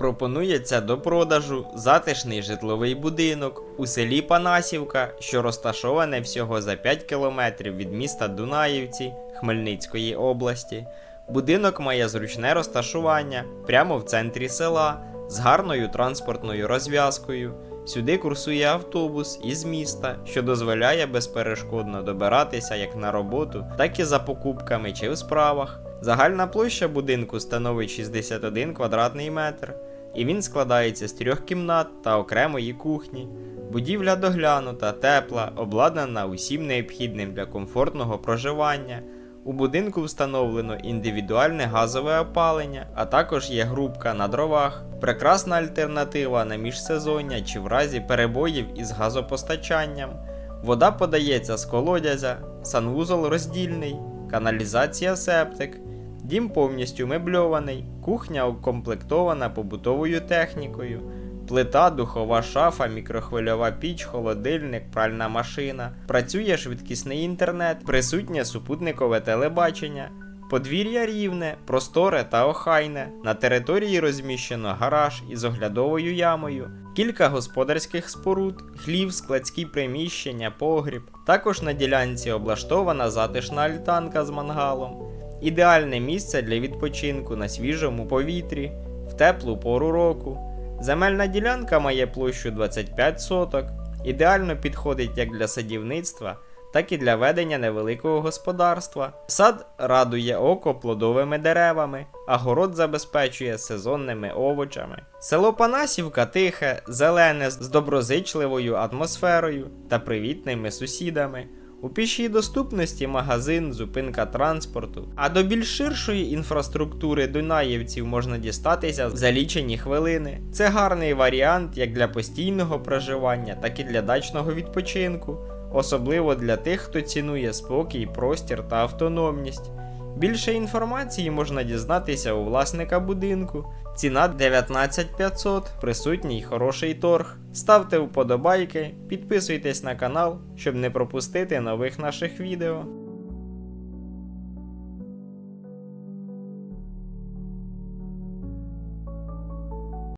пропонується до продажу затишний житловий будинок у селі Панасівка, що розташоване всього за 5 кілометрів від міста Дунаївці Хмельницької області. Будинок має зручне розташування прямо в центрі села з гарною транспортною розв'язкою. Сюди курсує автобус із міста, що дозволяє безперешкодно добиратися як на роботу, так і за покупками чи в справах. Загальна площа будинку становить 61 квадратний метр, і він складається з трьох кімнат та окремої кухні. Будівля доглянута, тепла, обладнана усім необхідним для комфортного проживання. У будинку встановлено індивідуальне газове опалення, а також є грубка на дровах, прекрасна альтернатива на міжсезоння чи в разі перебоїв із газопостачанням. Вода подається з колодязя, санвузол роздільний, каналізація септик. Дім повністю мебльований, кухня укомплектована побутовою технікою, плита, духова шафа, мікрохвильова піч, холодильник, пральна машина. Працює швидкісний інтернет, присутнє супутникове телебачення. Подвір'я рівне, просторе та охайне. На території розміщено гараж із оглядовою ямою, кілька господарських споруд, хлів, складські приміщення, погріб. Також на ділянці облаштована затишна альтанка з мангалом. Ідеальне місце для відпочинку на свіжому повітрі в теплу пору року. Земельна ділянка має площу 25 соток, ідеально підходить як для садівництва, так і для ведення невеликого господарства. Сад радує око плодовими деревами, а город забезпечує сезонними овочами. Село Панасівка тихе, зелене з доброзичливою атмосферою та привітними сусідами. У пішій доступності магазин, зупинка транспорту. А до більш ширшої інфраструктури дунаєвців можна дістатися за лічені хвилини. Це гарний варіант як для постійного проживання, так і для дачного відпочинку, особливо для тих, хто цінує спокій, простір та автономність. Більше інформації можна дізнатися у власника будинку. Ціна 19500, присутній хороший торг. Ставте вподобайки, підписуйтесь на канал, щоб не пропустити нових наших відео.